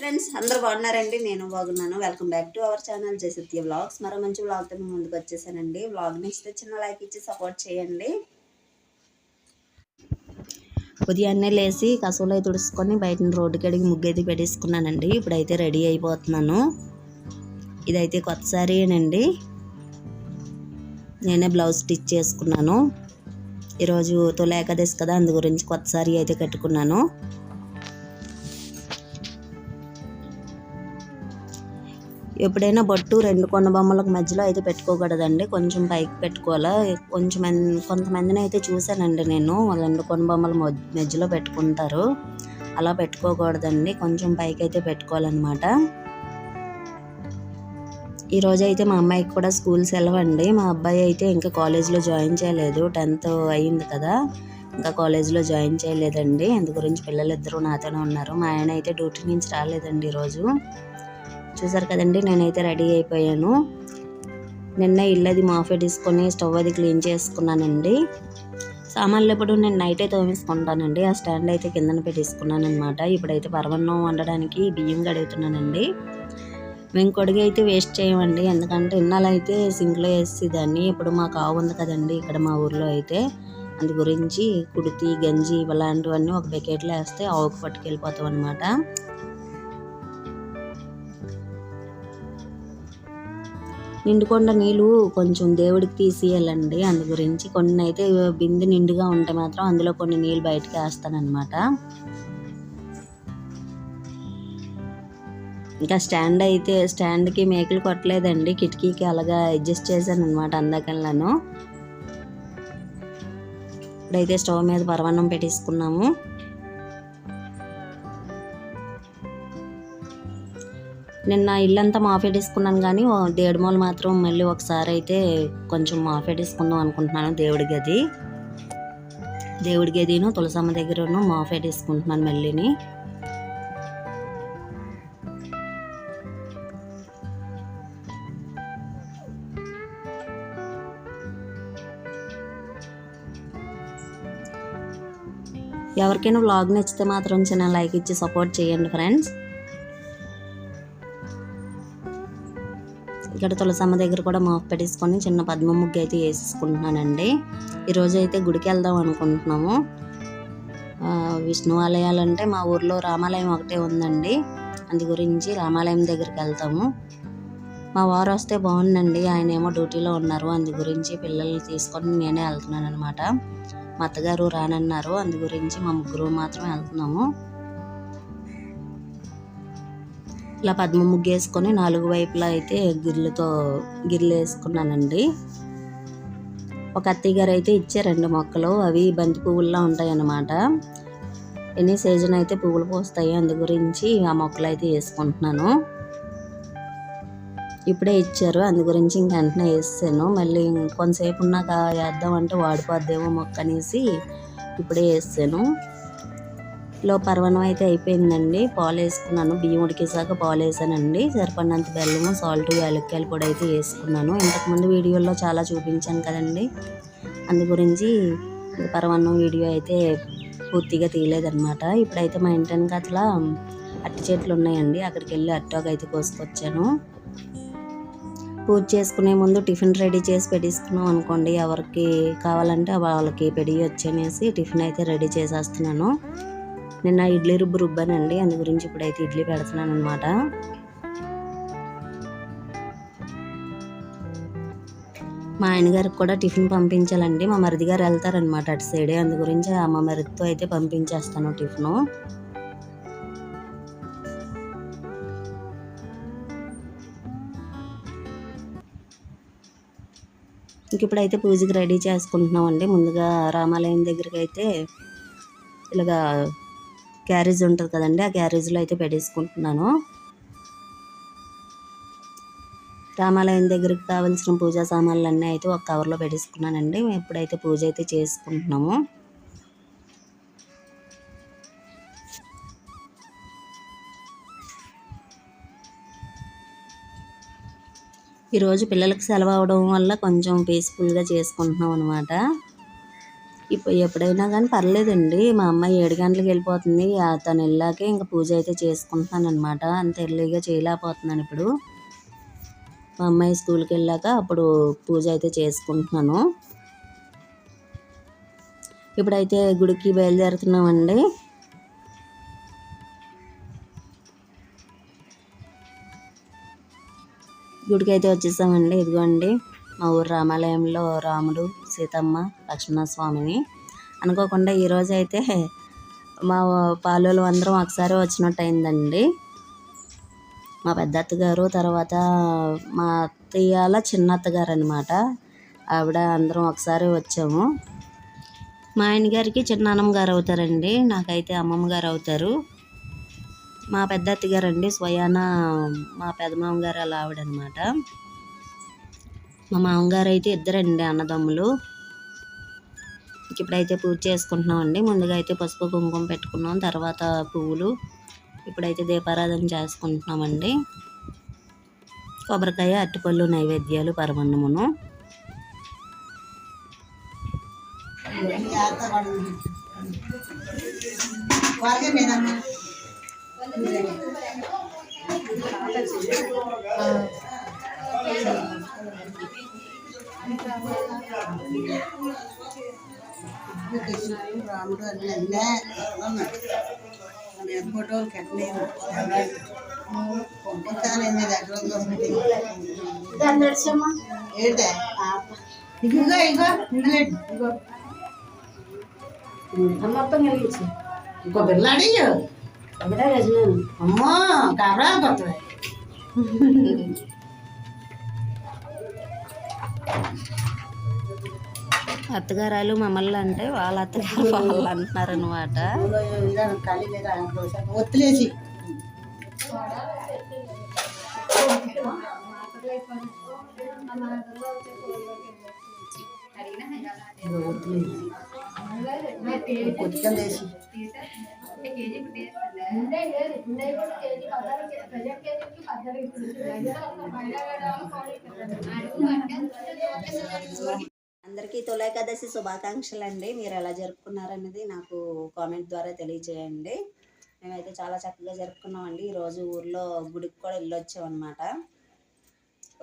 Friends అందరూ బాగున్నారండి. నేను బాగున్నాను. Welcome back to our channel Jayasatya vlogs మరో మంచి వ్లాగ్తో మేము ముందుకు వచ్చేసానండి. వ్లాగ్ నచ్చితే చిన్న లైక్ ఇచ్చి సపోర్ట్ చేయండి. ఉదయాన్నే లేచి కసువులో తుడుచుకొని బయట రోడ్డుకి అడిగి ముగ్గు అయితే పెట్టేసుకున్నానండి. ఇప్పుడైతే రెడీ అయిపోతున్నాను. ఇదైతే కొత్త సారీనండి నేనే బ్లౌజ్ స్టిచ్ చేసుకున్నాను. ఈరోజు తొలి ఏకాదశి కదా అందు గురించి కొత్త సారీ అయితే కట్టుకున్నాను. ఎప్పుడైనా బొట్టు రెండు కొండ బొమ్మలకు మధ్యలో అయితే పెట్టుకోకూడదండి. కొంచెం పైకి పెట్టుకోవాలా? కొంచెం కొంతమందిని అయితే చూశానండి నేను. రెండు కొండ బొమ్మల మధ్యలో పెట్టుకుంటారు. అలా పెట్టుకోకూడదండి. కొంచెం పైకి అయితే పెట్టుకోవాలన్నమాట. ఈరోజు అయితే మా అమ్మాయికి కూడా స్కూల్ సెలవు అండి మా అబ్బాయి అయితే ఇంకా కాలేజ్లో జాయిన్ చేయలేదు. టెన్త్ అయ్యింది కదా. ఇంకా కాలేజ్లో జాయిన్ చేయలేదండి. అందు గురించి పిల్లలు నాతోనే ఉన్నారు. మా ఆయన అయితే డ్యూటీ నుంచి రాలేదండి ఈరోజు చూసారు కదండి నేనైతే రెడీ అయిపోయాను. నిన్న ఇల్లు అది మాఫే తీసుకొని స్టవ్ అది క్లీన్ చేసుకున్నానండి. సామాన్లు ఇప్పుడు నేను నైట్ అయితే తోమేసుకుంటానండి. ఆ స్టాండ్ అయితే కిందన పెట్టేసుకున్నాను అనమాట ఇప్పుడైతే పరవన్నం వండడానికి బియ్యం కడుగుతున్నానండి. మేము కొడుగు అయితే వేస్ట్ చేయమండి. ఎందుకంటే ఇన్నాళ్ళైతే సింక్లో సింక్లో వేసేదాన్ని. ఇప్పుడు మాకు ఆవు ఉంది కదండి ఇక్కడ మా ఊర్లో అయితే. అందు గురించి కుడితి గంజి ఇలాంటివన్నీ ఒక బకెట్లో వేస్తే ఆవుకు పట్టుకెళ్ళిపోతాం అనమాట నిండుకొండ నీళ్ళు కొంచెం దేవుడికి తీసేయాలండి అందు గురించి కొన్ని అయితే బిందె నిండుగా ఉంటే మాత్రం అందులో కొన్ని నీళ్ళు బయటకు వేస్తానన్నమాట. ఇంకా స్టాండ్ అయితే స్టాండ్కి మేకలు కొట్టలేదండి. కిటికీకి అలాగా అడ్జస్ట్ చేశాను అనమాట అందకల్లాను. ఇప్పుడైతే స్టవ్ మీద పరవన్నం పెట్టేసుకున్నాము. నిన్న ఇల్లంతా మాఫెట్టేసుకున్నాను కానీ దేవుడి దేడుమూల మాత్రం మళ్ళీ ఒకసారి అయితే కొంచెం మాఫెట్టేసుకుందాం అనుకుంటున్నాను దేవుడి గది. దేవుడి గదిను తులసమ్మ దగ్గరను మాఫెట్టేసుకుంటున్నాను మళ్ళీని. ఎవరికైనా వ్లాగ్ నచ్చితే మాత్రం చిన్న లైక్ ఇచ్చి సపోర్ట్ చేయండి ఫ్రెండ్స్. ఇక్కడ తులసమ్మ దగ్గర కూడా మాఫ్ పెట్టేసుకొని చిన్న పద్మ ముగ్గు అయితే వేసేసుకుంటున్నానండి. ఈరోజు అయితే గుడికి వెళ్దాం అనుకుంటున్నాము. విష్ణు ఆలయాలు అంటే మా ఊర్లో రామాలయం ఒకటే ఉందండి. అందు గురించి రామాలయం దగ్గరికి వెళ్తాము. మా వారు వస్తే బాగుందండి. ఆయన ఏమో డ్యూటీలో ఉన్నారు. అందు గురించి పిల్లల్ని తీసుకొని నేనే వెళ్తున్నాను అనమాట మా అత్తగారు రానన్నారు. అందు గురించి మా ముగ్గురు మాత్రమే వెళ్తున్నాము. ఇలా పద్మ ముగ్గు వేసుకొని నాలుగు వైపులా అయితే గిర్లతో గిర్లు వేసుకున్నానండి. ఒక అత్తయ్య గారు అయితే ఇచ్చారండి మొక్కలు అవి బంతి పువ్వుల్లా ఉంటాయి అన్నమాట ఎనీ సీజన్ అయితే పువ్వులు పోస్తాయి అందు గురించి ఆ మొక్కలు అయితే వేసుకుంటున్నాను. ఇప్పుడే ఇచ్చారు అందు గురించి ఇంక వెంటనే వేసాను మళ్ళీ కొంతసేపు ఉన్నాక వేద్దామంటే వాడిపోద్దేమో మొక్క అనేసి ఇప్పుడే వేసాను లో పర్వణం అయితే అయిపోయిందండి. పాలు వేసుకున్నాను. బియ్యం ఉడికేసాక పాలు వేసానండి. సరిపడినంత బెల్లము సాల్ట్ యాలక్కాయలు కూడా అయితే వేసుకున్నాను. ఇంతకుముందు వీడియోలో చాలా చూపించాను కదండి. అందు గురించి ఈ వీడియో అయితే పూర్తిగా తీయలేదన్నమాట. ఇప్పుడైతే మా ఇంటి అట్లా అట్టి చెట్లు ఉన్నాయండి. అక్కడికి వెళ్ళి అట్టాకు అయితే కోసుకొచ్చాను. పూజ చేసుకునే ముందు టిఫిన్ రెడీ చేసి పెట్టేసుకున్నాం అనుకోండి. ఎవరికి కావాలంటే వాళ్ళకి పెడి వచ్చనేసి టిఫిన్ అయితే రెడీ చేసేస్తున్నాను. నిన్న ఇడ్లీ రుబ్బు రుబ్బానండి అందు గురించి ఇప్పుడైతే ఇడ్లీ పెడుతున్నాను అనమాట మా ఆయన గారికి కూడా టిఫిన్ పంపించాలండి. మా మరిది గారు వెళ్తారనమాట అటు సైడే. అందు గురించి ఆ మా మరిదితో అయితే పంపించేస్తాను టిఫిను. ఇంక ఇప్పుడైతే పూజకి రెడీ చేసుకుంటున్నామండి. ముందుగా రామాలయం దగ్గరికి అయితే ఇలాగా క్యారేజ్ ఉంటుంది కదండి ఆ క్యారేజ్లో అయితే పెట్టేసుకుంటున్నాను. రామాలయం దగ్గరికి కావాల్సిన పూజా సామాన్లు అన్నీ అయితే ఒక కవర్లో పెట్టేసుకున్నానండి. మేము ఎప్పుడైతే పూజ అయితే చేసుకుంటున్నాము. ఈరోజు పిల్లలకు సెలవు అవడం వల్ల కొంచెం పీస్ఫుల్గా చేసుకుంటున్నాం అనమాట ఇప్పుడు ఎప్పుడైనా కానీ పర్లేదండి. మా అమ్మాయి ఏడు గంటలకు వెళ్ళిపోతుంది. తను వెళ్ళాకే ఇంకా పూజ అయితే చేసుకుంటున్నాను అనమాట అంత ఎర్లీగా చేయలేకపోతున్నాను ఇప్పుడు. మా అమ్మాయి స్కూల్కి వెళ్ళాక అప్పుడు పూజ అయితే చేసుకుంటున్నాను. ఇప్పుడైతే గుడికి బయలుదేరుతున్నామండి. గుడికి అయితే వచ్చేసామండి. ఇదిగోండి మా ఊరు రామాలయంలో రాముడు సీతమ్మ లక్ష్మణస్వామిని. అనుకోకుండా ఈరోజు అయితే మా పాలోళ్ళు అందరం ఒకసారి వచ్చినట్టు అయిందండి మా పెద్దత్త గారు తర్వాత మా అత్తయ్యాల చిన్న అనమాట ఆవిడ అందరం ఒకసారి వచ్చాము. మా ఆయన గారికి చిన్నాన్నమ్మ గారు అవుతారండి. నాకైతే అమ్మమ్మ గారు అవుతారు. మా పెద్దత్తగారండి అత్తగారు అండి స్వయాన మా పెదమామ గారు అలా ఆవిడనమాట మా మామగారు అయితే ఇద్దరండి అన్నదమ్ములు. ఇప్పుడైతే పూజ చేసుకుంటున్నామండి. ముందుగా అయితే పసుపు కుంకుమ పెట్టుకున్నాం తర్వాత పువ్వులు. ఇప్పుడైతే దీపారాధన చేసుకుంటున్నామండి. కొబ్బరికాయ అరటిపళ్ళు నైవేద్యాలు పరమన్నమును. Thank you. అన్నీ అన్నీ మన ఫోటోలు కట్టలేదు పంపిస్తాను నీ దగ్గర ఏంటే ఇదిగో ఇగో ఇందులో ఇగో మొత్తం కలిగించి ఇంకో బిర్లాడి ఒకటే గజనాలు అమ్మో కాబరా కొత్తది అత్తగారాలు మమ్మల్ని అంటే వాళ్ళ అత్తగారు వాళ్ళు అంటున్నారు అనమాట ఒత్తులేసి. వేసి అందరికీ తొలేకాదశి శుభాకాంక్షలు అండి మీరు ఎలా జరుపుకున్నారనేది నాకు కామెంట్ ద్వారా తెలియజేయండి మేమైతే చాలా చక్కగా జరుపుకున్నామండి. ఈరోజు ఊర్లో గుడికి కూడా వెళ్ళొచ్చాం అనమాట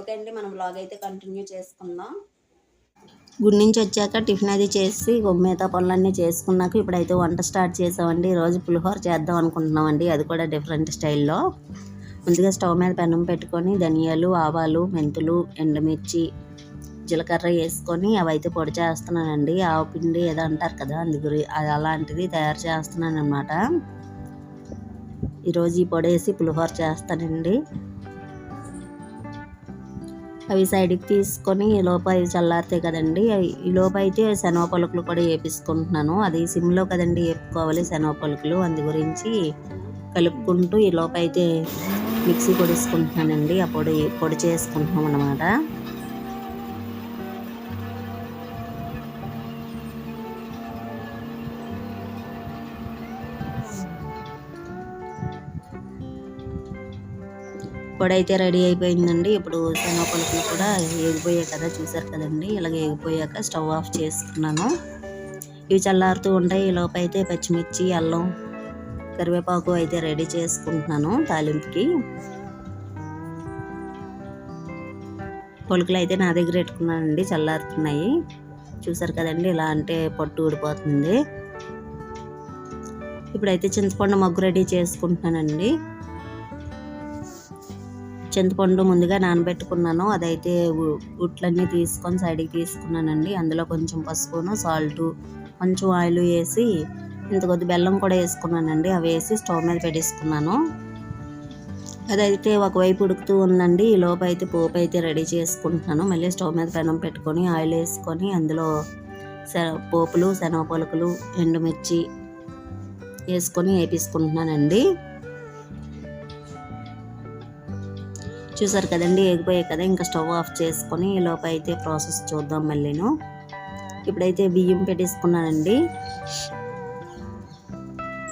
ఓకే అండి మనం బ్లాగ్ అయితే కంటిన్యూ చేసుకుందాం. గుడి నుంచి వచ్చాక టిఫిన్ అది చేసి మిగతా పనులన్నీ చేసుకున్నాక ఇప్పుడైతే వంట స్టార్ట్ చేసామండి. ఈరోజు పులిహోర చేద్దాం అనుకుంటున్నామండి. అది కూడా డిఫరెంట్ స్టైల్లో. ముందుగా స్టవ్ మీద పెనం పెట్టుకొని ధనియాలు ఆవాలు మెంతులు ఎండుమిర్చి జీలకర్ర వేసుకొని అవి అయితే పొడి చేస్తున్నానండి. ఆవపిండి ఏదో అంటారు కదా అందుగురి అది అలాంటిది తయారు చేస్తున్నాను అనమాట ఈరోజు ఈ పొడి వేసి పులిహోర చేస్తానండి. అవి సైడ్కి తీసుకొని ఈ లోప అవి చల్లారుతాయి కదండి ఈ లోపు అయితే శనగ పలుకులు కూడా వేపించుకుంటున్నాను. అది సిమ్లో కదండి వేపుకోవాలి శనగ పలుకులు అందు గురించి కలుపుకుంటూ ఈ లోపు అయితే మిక్సీ పొడిసుకుంటున్నానండి ఆ పొడి పొడి చేసుకుంటున్నాం అనమాట పొడైతే రెడీ అయిపోయిందండి. ఇప్పుడు శనగ కూడా ఎగిపోయాయి కదా చూసారు కదండి? ఇలాగ ఎగిపోయాక స్టవ్ ఆఫ్ చేసుకున్నాను. ఇవి చల్లారుతూ ఉంటాయి. ఈ అయితే పచ్చిమిర్చి అల్లం కరివేపాకు అయితే రెడీ చేసుకుంటున్నాను తాలింపుకి. పొలుకులు అయితే నా దగ్గర పెట్టుకున్నానండి. చల్లారుతున్నాయి. చూసారు కదండి? ఇలా అంటే పట్టు ఊడిపోతుంది. ఇప్పుడైతే చింతపండు మగ్గు రెడీ చేసుకుంటున్నానండి. చింతపండు ముందుగా నానబెట్టుకున్నాను. అదైతే ఉ- ఉట్లన్నీ తీసుకొని సైడ్కి తీసుకున్నానండి. అందులో కొంచెం పసుపును సాల్ట్ కొంచెం ఆయిల్ వేసి ఇంత కొద్ది బెల్లం కూడా వేసుకున్నానండి. అవి వేసి స్టవ్ మీద పెట్టేసుకున్నాను. అదైతే ఒకవైపు ఉడుకుతూ ఉందండి. ఈ లోపు అయితే పోపు అయితే రెడీ చేసుకుంటున్నాను. మళ్ళీ స్టవ్ మీద పెనం పెట్టుకొని ఆయిల్ వేసుకొని అందులో పోపులు శనగ పలుకులు ఎండుమిర్చి వేసుకొని వేపించుకుంటున్నానండి. చూసారు కదండి ఎగిపోయాయి కదా ఇంకా స్టవ్ ఆఫ్ చేసుకొని ఈ అయితే ప్రాసెస్ చూద్దాం మళ్ళీను. ఇప్పుడైతే బియ్యం పెట్టేసుకున్నానండి.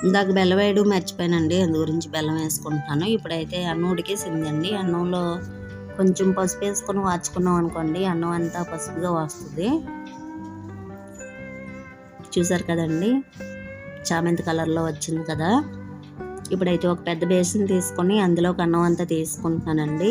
ఇందాక బెల్లం వేయడం మర్చిపోయానండి అందు గురించి బెల్లం వేసుకుంటున్నాను. ఇప్పుడైతే అన్నం ఉడికేసిందండి. అన్నంలో కొంచెం పసుపు వేసుకొని వాచుకున్నాం అనుకోండి అన్నం అంతా పసుపుగా వస్తుంది. చూసారు కదండి చామంతి కలర్లో వచ్చింది కదా. ఇప్పుడైతే ఒక పెద్ద బేసిన్ తీసుకొని అందులో అన్నం అంతా తీసుకుంటున్నానండి.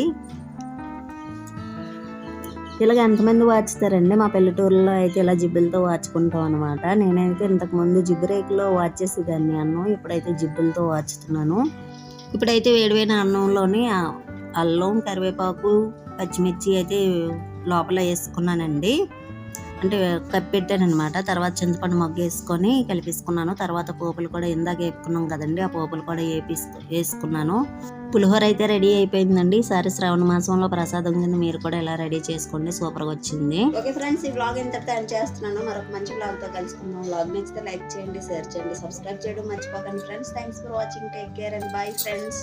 ఇలాగ ఎంతమంది వాచుతారండి మా పల్లెటూరులో అయితే ఇలా జిబ్బులతో వాచుకుంటాం అనమాట నేనైతే ఇంతకుముందు జిబ్బు రేకులో వాచేసేదాన్ని అన్నం. ఇప్పుడైతే జిబ్బులతో వాచుతున్నాను ఇప్పుడైతే వేడివైన అన్నంలోని అల్లం కరివేపాకు పచ్చిమిర్చి అయితే లోపల వేసుకున్నానండి. అంటే కప్పెట్టాను అనమాట తర్వాత చింతపండు మగ్గు వేసుకొని కలిపేసుకున్నాను. తర్వాత పోపులు కూడా ఇందాక వేపుకున్నాం కదండి. ఆ పోపులు కూడా వేపిస్తూ వేసుకున్నాను. పులిహోర అయితే రెడీ అయిపోయిందండి. ఈసారి శ్రావణ మాసంలో ప్రసాదం కింద మీరు కూడా ఇలా రెడీ చేసుకోండి. సూపర్గా వచ్చింది. ఓకే ఫ్రెండ్స్ ఈ బ్లాగ్ ఇంతటితో ఎండ్ చేస్తున్నాను. మరొక మంచి బ్లాగ్తో కలుసుకుందాం. బ్లాగ్ నచ్చితే లైక్ చేయండి షేర్ చేయండి సబ్స్క్రైబ్ చేయడం మర్చిపోకండి friends. Thanks for watching take care and bye friends